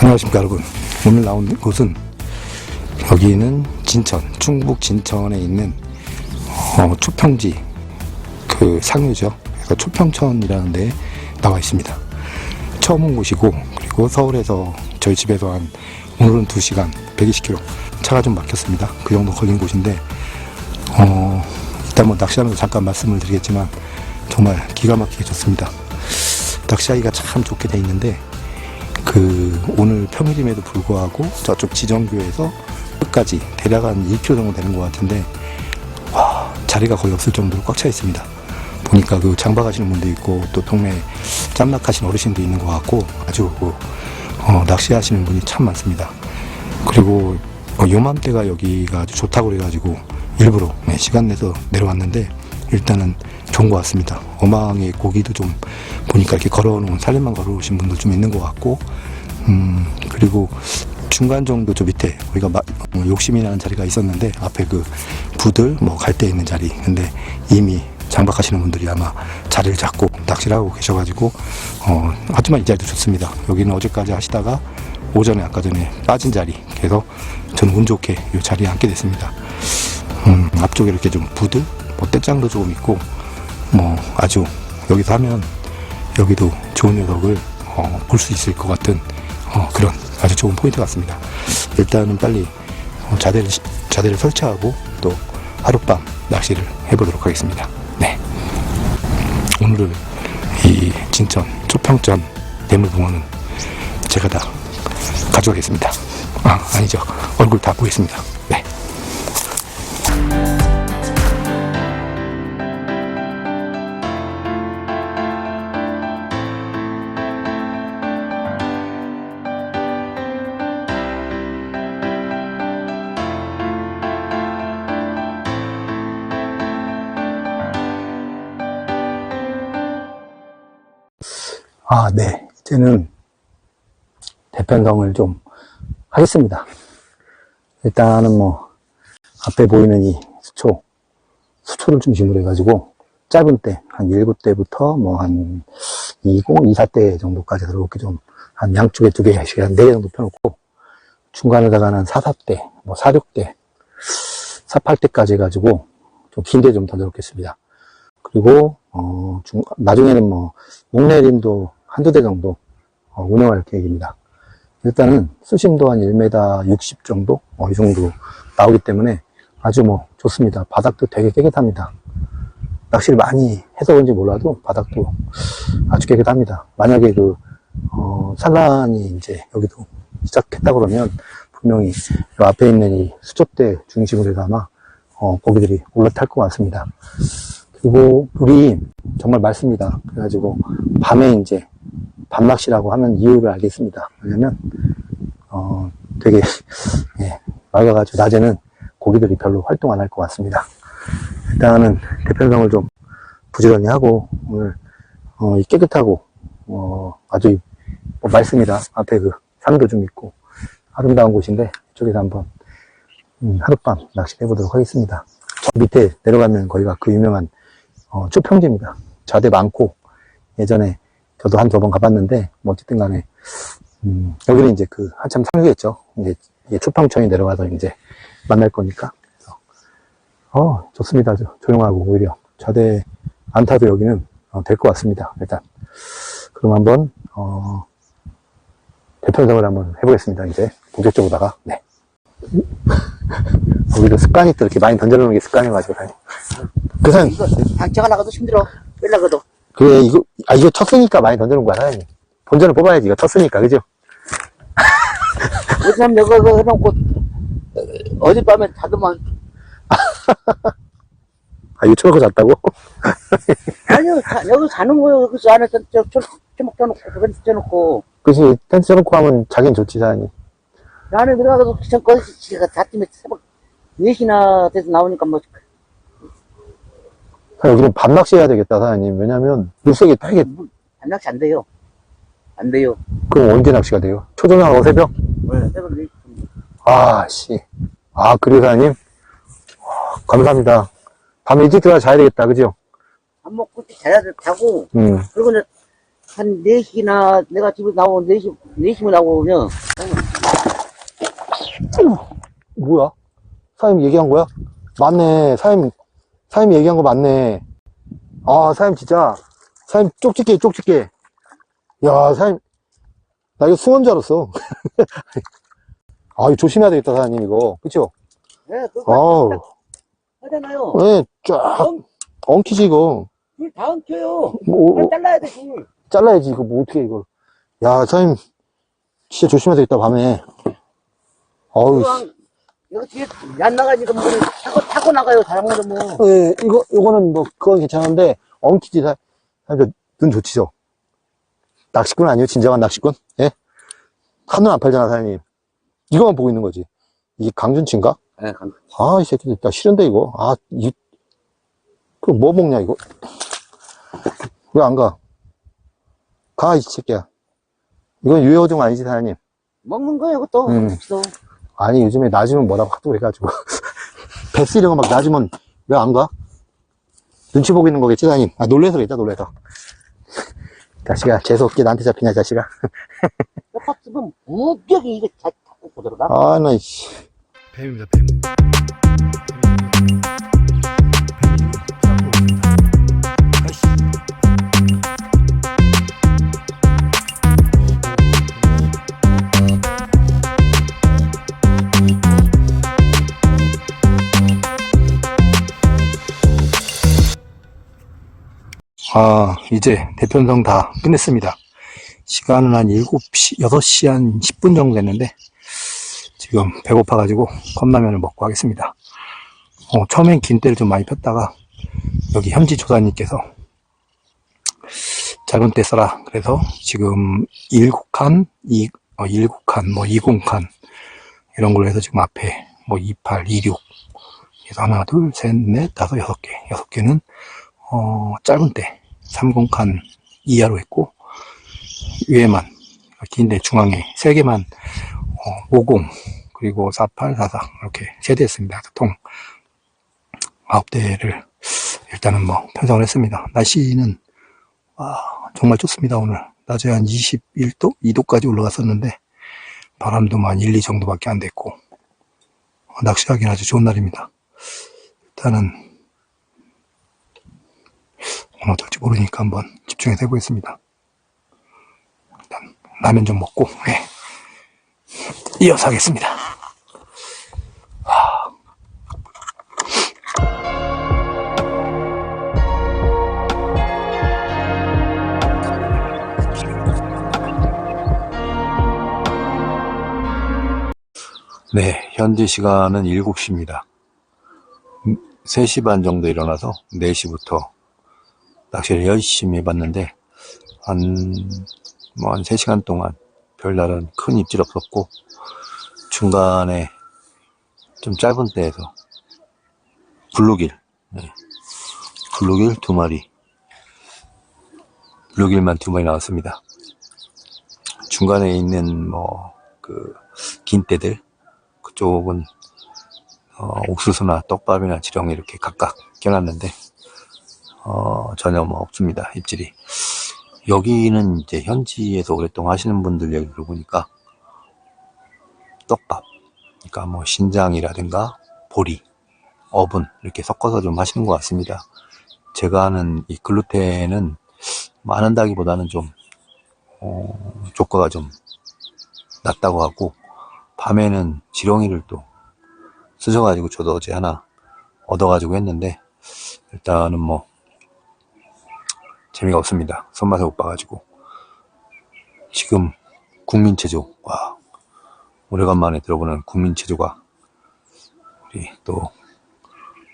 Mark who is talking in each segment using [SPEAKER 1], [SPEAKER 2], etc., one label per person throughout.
[SPEAKER 1] 안녕하십니까 여러분. 오늘 나온 곳은 여기는 진천 충북 진천에 있는 어, 초평지 그 상류죠. 그래서 초평천이라는 데 나와 있습니다. 처음 온 곳이고 그리고 서울에서 저희 집에서 한 오늘은 2시간 120km 차가 좀 막혔습니다. 그 정도 걸린 곳인데 어, 일단 뭐 낚시하면서 잠깐 말씀을 드리겠지만 정말 기가 막히게 좋습니다. 낚시하기가 참 좋게 돼 있는데 그 오늘 평일임에도 불구하고 저쪽 지정교에서 끝까지 대략 한 1km 정도 되는 것 같은데 와 자리가 거의 없을 정도로 꽉 차 있습니다. 보니까 그 장박하시는 분도 있고 또 동네 짬낚하시는 어르신도 있는 것 같고 아주 그, 어, 낚시하시는 분이 참 많습니다. 그리고 어, 요맘때가 여기가 아주 좋다고 그래가지고 일부러 네, 시간 내서 내려왔는데 일단은 좋은 것 같습니다. 어망에 고기도 좀 보니까 이렇게 걸어놓은 살림만 걸어오신 분들 좀 있는 것 같고 음 그리고 중간 정도 저 밑에 우리가 마- 어, 욕심이 나는 자리가 있었는데 앞에 그 부들 뭐 갈대 있는 자리 근데 이미 장박하시는 분들이 아마 자리를 잡고 낚시를 하고 계셔가지고 어 하지만 이 자리도 좋습니다. 여기는 어제까지 하시다가 오전에 아까 전에 빠진 자리 그래서 저는 운 좋게 이 자리에 앉게 됐습니다. 음, 앞쪽에 이렇게 좀 부들, 뭐 떼짱도 조금 있고, 뭐 아주 여기서 하면 여기도 좋은 녀석을 어, 볼 수 있을 것 같은 어, 그런 아주 좋은 포인트 같습니다. 일단은 빨리 어, 자대를 시- 자대를 설치하고 또 하룻밤 낚시를 해보도록 하겠습니다. 네. 오늘은 이 진천 초평전 대물붕어는 제가 다 가져가겠습니다. 아 아니죠 얼굴 다 보겠습니다. 아, 네. 이제는 대편성을 좀 하겠습니다. 일단은 뭐, 앞에 보이는 이 수초, 수초를 중심으로 해가지고, 짧은 때, 한 1구대부터 뭐, 한 20, 24대 정도까지 이렇게 좀, 한 양쪽에 두 개씩 한 4개 정도 펴놓고, 중간에다가는 4, 4대, 뭐, 4, 6대, 4, 8대까지 해가지고, 좀 긴데 좀 던져놓겠습니다. 그리고, 어, 중, 나중에는 뭐, 목내림도 한두 대 정도 어, 운영할 계획입니다. 일단은 수심도 한 1m 60 정도? 어, 이 정도 나오기 때문에 아주 뭐 좋습니다. 바닥도 되게 깨끗합니다. 낚시를 많이 해서 그런지 몰라도 바닥도 아주 깨끗합니다. 만약에 그, 어, 산란이 이제 여기도 시작했다 그러면 분명히 이 앞에 있는 이 수초대 중심으로 해서 아마 어, 고기들이 올라탈 것 같습니다. 그리고 물이 정말 맑습니다. 그래가지고 밤에 이제 밤낚시라고 하면 이유를 알겠습니다. 왜냐면 어 되게 예, 맑아가지고 낮에는 고기들이 별로 활동 안 할 것 같습니다. 일단은 대편성을 좀 부지런히 하고 오늘 어, 이 깨끗하고 어, 아주 뭐 맑습니다. 앞에 그 산도 좀 있고 아름다운 곳인데 이쪽에서 한번 음, 하룻밤 낚시를 해보도록 하겠습니다. 저 밑에 내려가면 거기가 그 유명한 어, 초평지입니다. 좌대 많고 예전에 저도 한 두 번 가봤는데 뭐 어쨌든 간에 음, 여기는 이제 그 한참 상륙했죠. 이제, 이제 추팡천이 내려와서 이제 만날 거니까. 어, 좋습니다. 저, 조용하고 오히려 좌대 안 타도 여기는 어, 될것 같습니다. 일단 그럼 한번 어, 대편성을 한번 해보겠습니다. 이제 본격적으로다가 네. 우리도 습관이 또 이렇게 많이 던져놓는 게 습관이가지고 그산
[SPEAKER 2] 이거 방차가 나가도 힘들어. 연락가도
[SPEAKER 1] 그래, 이거, 아, 이거 쳤으니까 많이 던져놓은 거야, 사장님. 본전을 뽑아야지, 이거 쳤으니까, 그죠?
[SPEAKER 2] 요즘 내가 그거 해놓고 어, 어젯밤에 자더만
[SPEAKER 1] 아, 이거 쳐놓고 잤다고?
[SPEAKER 2] 아니요 자, 여기 자는 거요. 그래서 안에 저, 저, 저, 주먹 떼놓고 그건 떼놓고
[SPEAKER 1] 그치, 텐트 쳐놓고 하면 자긴 좋지, 사장님.
[SPEAKER 2] 안에 들어가서 귀찮 거 지가 아침에 새벽 4시나 돼서 나오니까 뭐
[SPEAKER 1] 여기는 밤낚시 해야 되겠다, 사장님. 왜냐면, 물색이 되게,
[SPEAKER 2] 반낚시 안 돼요. 안 돼요.
[SPEAKER 1] 그럼 언제 낚시가 돼요? 초저녁하고 새벽?
[SPEAKER 2] 네, 새벽 4시.
[SPEAKER 1] 아, 씨. 아, 그래요, 사장님? 와, 감사합니다. 밤에 일찍 들어가 자야 되겠다, 그죠?
[SPEAKER 2] 밥 먹고 자야 돼, 자고
[SPEAKER 1] 음,
[SPEAKER 2] 그리고 이제 한 4시나 내가 집에 나오면 4시, 4시면 나오면
[SPEAKER 1] 뭐야? 사장님 얘기한 거야? 맞네. 사장님, 사장님 얘기한 거 맞네. 아, 사장님 진짜. 사장님 쪽집게, 쪽집게. 야, 사장님. 나 이거 숭어인 줄 알았어. 아, 이거 조심해야 되겠다, 사장님, 이거. 그쵸?
[SPEAKER 2] 네, 그거
[SPEAKER 1] 아우,
[SPEAKER 2] 하잖아요.
[SPEAKER 1] 네, 쫙, 엉키지, 이거.
[SPEAKER 2] 줄다 엉켜요.
[SPEAKER 1] 뭐,
[SPEAKER 2] 줄 잘라야 돼, 줄.
[SPEAKER 1] 잘라야지, 이거 뭐 어떻게, 이걸. 야, 사장님, 진짜 조심해야 되겠다, 밤에. 어우, 씨.
[SPEAKER 2] 그냥 이거 뒤에 안 나가지고 뭐 타고 타고 나가요 자전거도 뭐.
[SPEAKER 1] 예, 이거, 이거는 뭐, 그건 괜찮은데, 엉키지, 사, 사장님, 저눈 좋지죠? 낚시꾼 아니에요? 진정한 낚시꾼? 예? 한눈 안 팔잖아, 사장님. 이거만 보고 있는 거지. 이게 강준치인가?
[SPEAKER 2] 네, 감-
[SPEAKER 1] 아, 이 새끼들, 나 싫은데, 이거. 아, 이, 그, 뭐 먹냐, 이거. 왜 안 가? 가, 이 새끼야. 이건 유해호종 아니지, 사장님?
[SPEAKER 2] 먹는 거예요, 그것도.
[SPEAKER 1] 음.
[SPEAKER 2] 또.
[SPEAKER 1] 아니, 요즘에 낮으면 뭐라고 하도 그래가지고. 베스 이런 거 막 낮으면 왜 안 가? 눈치 보고 있는 거겠지, 사장님? 아, 놀래서 그랬다, 놀래서. 자식아, 재수없게 나한테 잡히냐, 자식아.
[SPEAKER 2] 똑같으면 무격이 이거 자, 자꾸 보더라.
[SPEAKER 1] 아, 나, 씨.
[SPEAKER 3] 뱀입니다, 뱀.
[SPEAKER 1] 아, 이제 대편성 다 끝냈습니다. 시간은 한 7시, 6시 한 10분 정도 됐는데, 지금 배고파가지고 컵라면을 먹고 하겠습니다. 어, 처음엔 긴때를 좀 많이 폈다가, 여기 현지 조사님께서 작은 때 써라. 그래서 지금 7칸, 2, 어, 7칸, 뭐 20칸, 이런 걸로 해서 지금 앞에 뭐 28, 26, 그래서 하나, 둘, 셋, 넷, 다섯, 여섯 개. 여섯 개는 어, 짧은 때 30칸 이하로 했고 위에만 긴데 중앙에 세 개만 어, 50 그리고 48, 44 이렇게 세대 했습니다. 통 아홉 대를 일단은 뭐 편성을 했습니다. 날씨는 와, 정말 좋습니다. 오늘 낮에 한 21도, 2도까지 올라갔었는데 바람도 한 1, 2 정도밖에 안 됐고 어, 낚시하기는 아주 좋은 날입니다. 일단은 오늘 어떨지 모르니까 한번 집중해서 해보겠습니다. 일단 라면 좀 먹고 네. 이어서 하겠습니다. 네, 현재 시간은 7시입니다. 3시 반 정도 일어나서 4시부터 낚시를 열심히 해봤는데, 한, 뭐, 한 3시간 동안 별다른 큰 입질 없었고, 중간에 좀 짧은 때에서 블루길, 네. 블루길 두 마리, 블루길만 두 마리 나왔습니다. 중간에 있는 뭐, 그, 긴 때들, 그쪽은, 어, 옥수수나 떡밥이나 지렁이 이렇게 각각 껴놨는데, 어, 전혀 뭐 없습니다. 입질이. 여기는 이제 현지에서 오랫동안 하시는 분들 얘기를 들어보니까 떡밥, 그러니까 뭐 신장이라든가 보리, 어분 이렇게 섞어서 좀 하시는 것 같습니다. 제가 아는 이 글루텐은 뭐안 한다기보다는 좀 어, 조과가 좀 낮다고 하고 밤에는 지렁이를 또 쓰셔가지고 저도 어제 하나 얻어가지고 했는데 일단은 뭐 재미가 없습니다. 손맛을 못 봐가지고. 지금 국민체조. 와. 오래간만에 들어보는 국민체조가 우리 또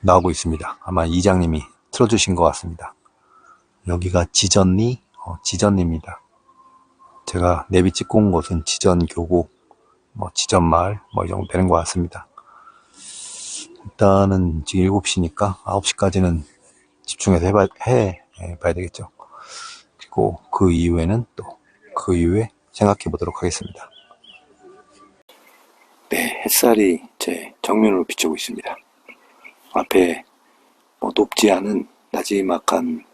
[SPEAKER 1] 나오고 있습니다. 아마 이장님이 틀어주신 것 같습니다. 여기가 지전리, 어, 지전리입니다. 제가 내비 찍고 온 곳은 지전교고, 뭐 지전마을, 뭐 이 정도 되는 것 같습니다. 일단은 지금 7시니까 9시까지는 집중해서 해봐, 해, 해 봐야 되겠죠. 그리고 그 이후에는 또 그 이후에 생각해 보도록 하겠습니다. 네, 햇살이 제 정면으로 비추고 있습니다. 앞에 뭐 높지 않은 나지막한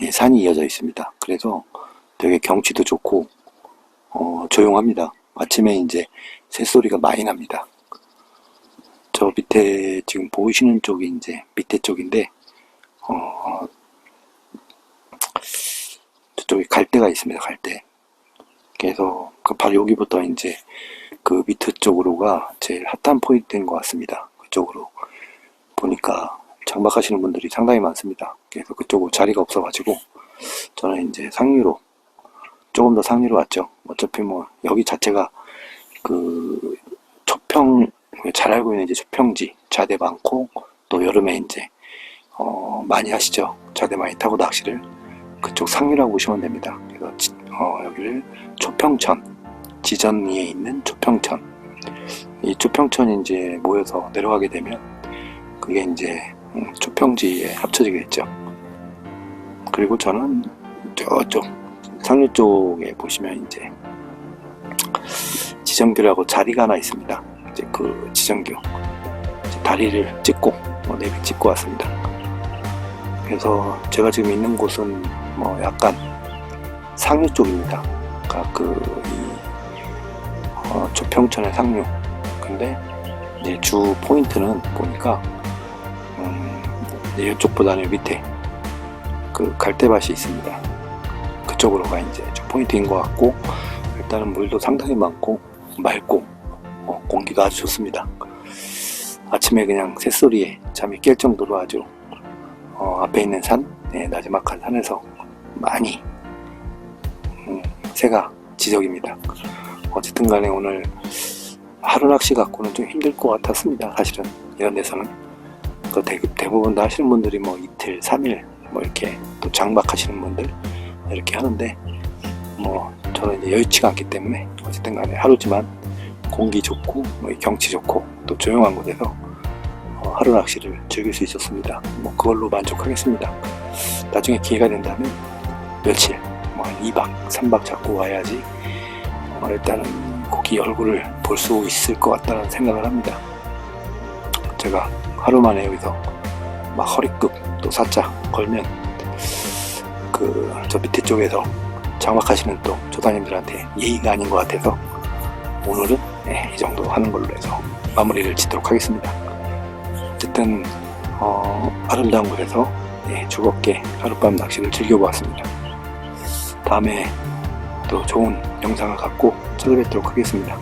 [SPEAKER 1] 예, 산이 이어져 있습니다. 그래서 되게 경치도 좋고 어, 조용합니다. 아침에 이제 새소리가 많이 납니다. 저 밑에 지금 보이시는 쪽이 이제 밑에 쪽인데 어, 저쪽에 갈대가 있습니다. 갈대. 그래서 그 바로 여기부터 이제 그 밑에 쪽으로가 제일 핫한 포인트인 것 같습니다. 그쪽으로 보니까 장박하시는 분들이 상당히 많습니다. 그래서 그쪽으로 자리가 없어가지고 저는 이제 상류로 조금 더 상류로 왔죠. 어차피 뭐 여기 자체가 그 초평 잘 알고 있는 이제 초평지 좌대 많고 또 여름에 이제 어 많이 하시죠. 좌대 많이 타고 낚시를 그쪽 상류라고 보시면 됩니다. 그래서 지- 어 여기를 초평천 지전 위에 있는 초평천 이 초평천이 이제 모여서 내려가게 되면 그게 이제 음, 초평지에 합쳐지겠죠. 그리고 저는 저쪽 상류 쪽에 보시면 이제 지정교라고 자리가 하나 있습니다. 이제 그 지정교 이제 다리를 찍고 뭐 내비 찍고 왔습니다. 그래서 제가 지금 있는 곳은 뭐 약간 상류 쪽입니다. 그러니까 그 이, 어, 조평천의 상류. 근데 이제 주 포인트는 보니까 음, 이쪽보다는 밑에 그 갈대밭이 있습니다. 그쪽으로가 이제 주 포인트인 것 같고 일단은 물도 상당히 많고 맑고 어, 공기가 아주 좋습니다. 아침에 그냥 새소리에 잠이 깰 정도로 아주 어, 앞에 있는 산, 네, 나지막한 산에서 많이 음, 새가 지적입니다. 어쨌든 간에 오늘 하루 낚시 갖고는 좀 힘들 것 같았습니다. 사실은 이런 데서는 그 대, 대부분 다 하시는 분들이 뭐 이틀, 삼일 뭐 이렇게 또 장박하시는 분들 이렇게 하는데 뭐 저는 이제 여유치가 않기 때문에 어쨌든 간에 하루지만 공기 좋고 뭐 경치 좋고 또 조용한 곳에서 어, 하루 낚시를 즐길 수 있었습니다. 뭐 그걸로 만족하겠습니다. 나중에 기회가 된다면 며칠, 뭐한 2박, 3박 잡고 와야지 어, 일단은 고기 얼굴을 볼 수 있을 것 같다는 생각을 합니다. 제가 하루 만에 여기서 막 허리급 또 사자 걸면 그 저 밑에 쪽에서 장박하시는 또 조사님들한테 예의가 아닌 것 같아서 오늘은 네, 이 정도 하는 걸로 해서 마무리를 짓도록 하겠습니다. 어쨌든 어, 아름다운 곳에서 예, 즐겁게 하룻밤 낚시를 즐겨보았습니다. 다음에 또 좋은 영상을 갖고 찾아뵙도록 하겠습니다.